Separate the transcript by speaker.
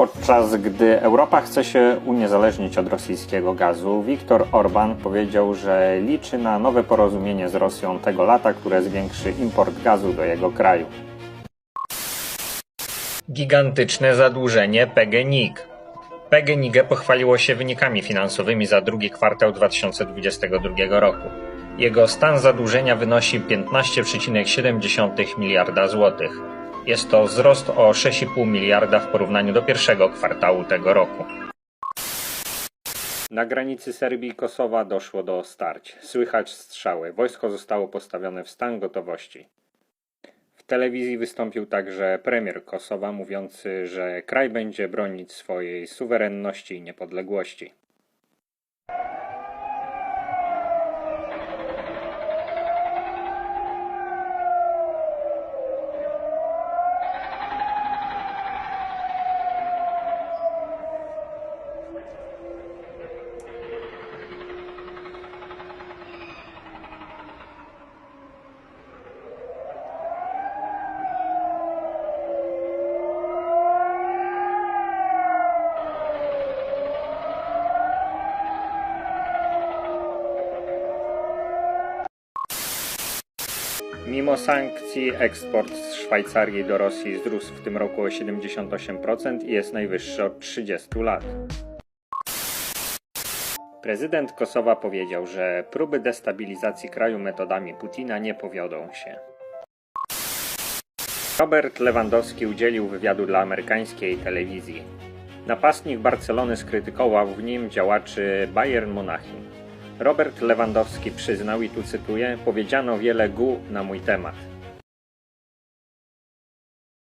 Speaker 1: Podczas gdy Europa chce się uniezależnić od rosyjskiego gazu, Viktor Orban powiedział, że liczy na nowe porozumienie z Rosją tego lata, które zwiększy import gazu do jego kraju. Gigantyczne zadłużenie PGNiG. PGNiG pochwaliło się wynikami finansowymi za drugi kwartał 2022 roku. Jego stan zadłużenia wynosi 15,7 miliarda złotych. Jest to wzrost o 6,5 miliarda w porównaniu do pierwszego kwartału tego roku. Na granicy Serbii i Kosowa doszło do starć. Słychać strzały. Wojsko zostało postawione w stan gotowości. W telewizji wystąpił także premier Kosowa, mówiący, że kraj będzie bronić swojej suwerenności i niepodległości. Mimo sankcji, eksport z Szwajcarii do Rosji wzrósł w tym roku o 78% i jest najwyższy od 30 lat. Prezydent Kosowa powiedział, że próby destabilizacji kraju metodami Putina nie powiodą się. Robert Lewandowski udzielił wywiadu dla amerykańskiej telewizji. Napastnik Barcelony skrytykował w nim działaczy Bayern Monachium. Robert Lewandowski przyznał, i tu cytuję, powiedziano wiele gu na mój temat.